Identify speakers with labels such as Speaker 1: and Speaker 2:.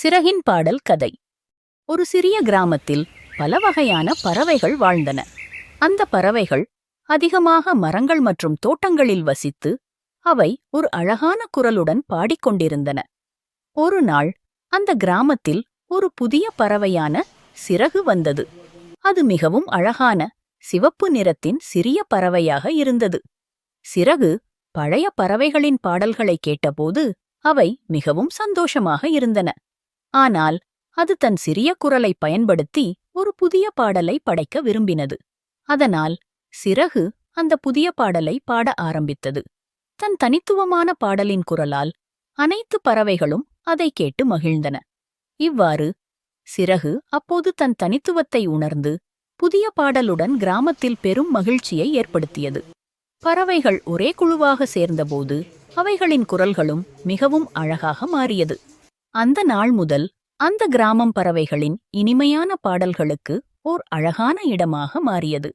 Speaker 1: சிறகின் பாடல் கதை. ஒரு சிறிய கிராமத்தில் பல வகையான பறவைகள் வாழ்ந்தன. அந்த பறவைகள் அதிகமாக மரங்கள் மற்றும் தோட்டங்களில் வசித்து அவை ஒரு அழகான குரலுடன் பாடிக்கொண்டிருந்தன ஒரு நாள் அந்த கிராமத்தில் ஒரு புதிய பறவையான சிறகு வந்தது. அது மிகவும் அழகான சிவப்பு நிறத்தின் சிறிய பறவையாக இருந்தது. சிறகு பழைய பறவைகளின் பாடல்களை கேட்டபோது அவை மிகவும் சந்தோஷமாக இருந்தன. ஆனால் அது தன் சிறிய குரலை பயன்படுத்தி ஒரு புதிய பாடலை படைக்க விரும்பினது. அதனால் சிறகு அந்த புதிய பாடலை பாட ஆரம்பித்தது. தன் தனித்துவமான பாடலின் குரலால் அனைத்து பறவைகளும் அதை கேட்டு மகிழ்ந்தன. இவ்வாறு சிறகு அப்போது தன் தனித்துவத்தை உணர்ந்து புதிய பாடலுடன் கிராமத்தில் பெரும் மகிழ்ச்சியை ஏற்படுத்தியது. பறவைகள் ஒரே குழுவாக சேர்ந்தபோது அவைகளின் குரல்களும் மிகவும் அழகாக மாறியது. அந்த நாள் முதல் அந்த கிராமம் பறவைகளின் இனிமையான பாடல்களுக்கு ஓர் அழகான இடமாக மாறியது.